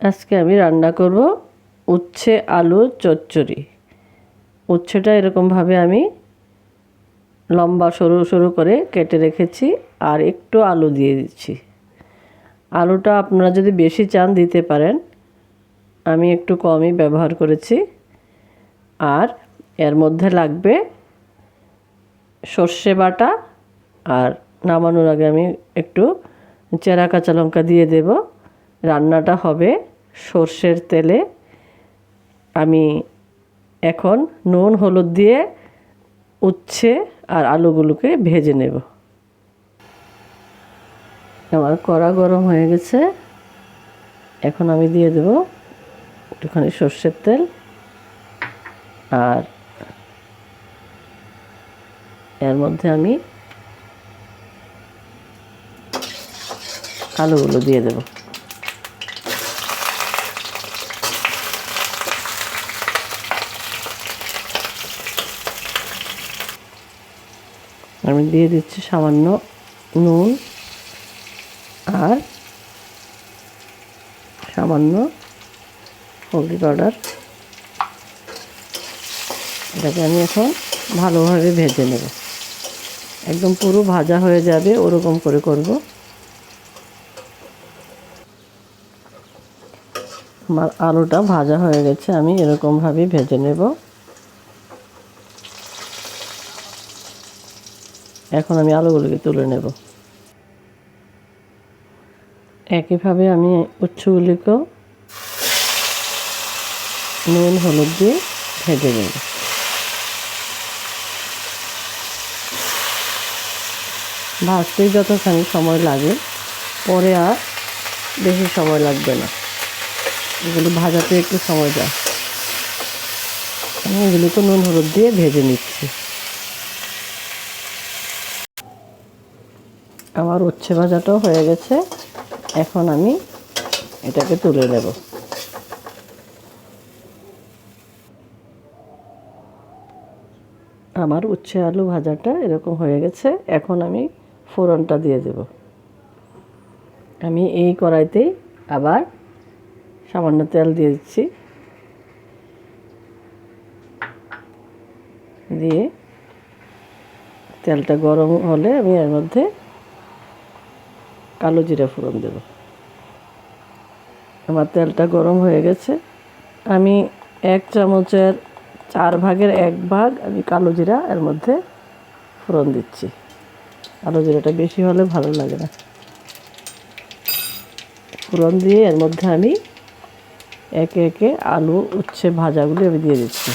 আজকে আমি রান্না করব উচ্ছে, আলু, চচ্চড়ি। উচ্ছেটা এরকমভাবে আমি লম্বা, সরু সরু করে কেটে রেখেছি আর একটু আলু দিয়ে দিচ্ছি। আলুটা আপনারা যদি বেশি চান দিতে পারেন, আমি একটু কমই ব্যবহার করেছি। আর এর মধ্যে লাগবে সর্ষে বাটা আর নামানোর আগে আমি একটু চেরা কাঁচা লঙ্কা দিয়ে দেব। রান্নাটা হবে সর্ষের তেলে। আমি এখন নুন, হলুদ দিয়ে উচ্ছে আর আলুগুলোকে ভেজে নেব। আমার কড়া গরম হয়ে গেছে। এখন আমি দিয়ে দেব একটুখানি সর্ষের তেল আর এর মধ্যে আমি আলুগুলো দিয়ে দেব। আমি দিয়ে দিচ্ছি সামান্য নুন আর সামান্য হলদি পাউডার। এটাকে আমি এখন ভালোভাবে ভেজে নেব। একদম পুরো ভাজা হয়ে যাবে, ওরকম করে করব। আমার আলুটা ভাজা হয়ে গেছে, আমি এরকমভাবেই ভেজে নেব। এখন আমি আলুগুলোকে তুলে নেব। একইভাবে আমি উচ্ছগুলিকেও নুন, হলুদ দিয়ে ভেজে নেব। ভাজতেই যতখানি সময় লাগে, পরে আর বেশি সময় লাগবে না। এগুলো ভাজাতে একটু সময় যায়। আমি এগুলোকে নুন, হলুদ দিয়ে ভেজে নিচ্ছি। আমার উচ্ছে ভাজাটাও হয়ে গেছে। এখন আমি এটাকে তুলে নেব। আমার উচ্ছে আলু ভাজাটা এরকম হয়ে গেছে। এখন আমি ফোড়নটা দিয়ে দেব। আমি এই কড়াইতেই আবার সামান্য তেল দিয়ে দিচ্ছি। দিয়ে তেলটা গরম হলে আমি এর মধ্যে কালো জিরা ফোড়ন দেব। আমার তেলটা গরম হয়ে গেছে। আমি এক চামচের চার ভাগের এক ভাগ আমি কালো জিরা এর মধ্যে ফোড়ন দিচ্ছি। কালো জিরাটা বেশি হলে ভালো লাগে না। ফোড়ন দিয়ে এর মধ্যে আমি একে একে আলু উচ্ছে ভাজাগুলি আমি দিয়ে দিচ্ছি।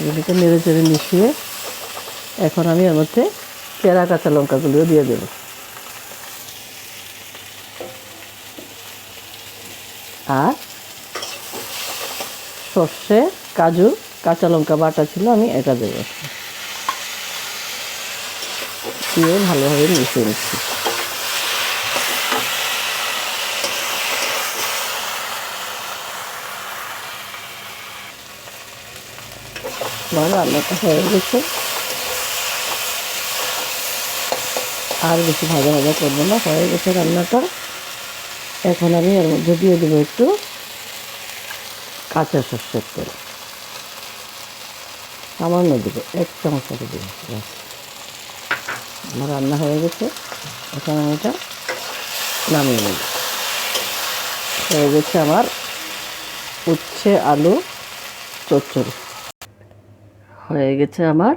এগুলিকে নেড়ে চেড়ে মিশিয়ে এখন আমি এর মধ্যে চেরা কাঁচা লঙ্কাগুলিও দিয়ে দেব। আর সর্ষে, কাজু, কাঁচা লঙ্কা বাটা ছিল আমি এটা দেবো। দিয়ে ভালোভাবে মিশিয়ে নিচ্ছি। আমার রান্নাটা হয়ে গেছে। আর বেশি ভাজা ভাজা করব না, হয়ে গেছে রান্নাটা। এখন আমি এর মধ্যে দিয়ে দেবো একটু কাঁচা সর্ষের তেল। সামান্য দেবো, এক চামচ মতো দেবো আমার রান্না হয়ে গেছে। এখন আমি এটা নামিয়ে নেব। হয়ে গেছে আমার উচ্ছে আলু চচ্চড়ি। হয়ে গেছে আমার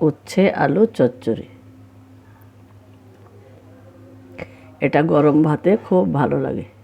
উচ্ছে আলু চচ্চড়ি। এটা গরম ভাতে খুব ভালো লাগে।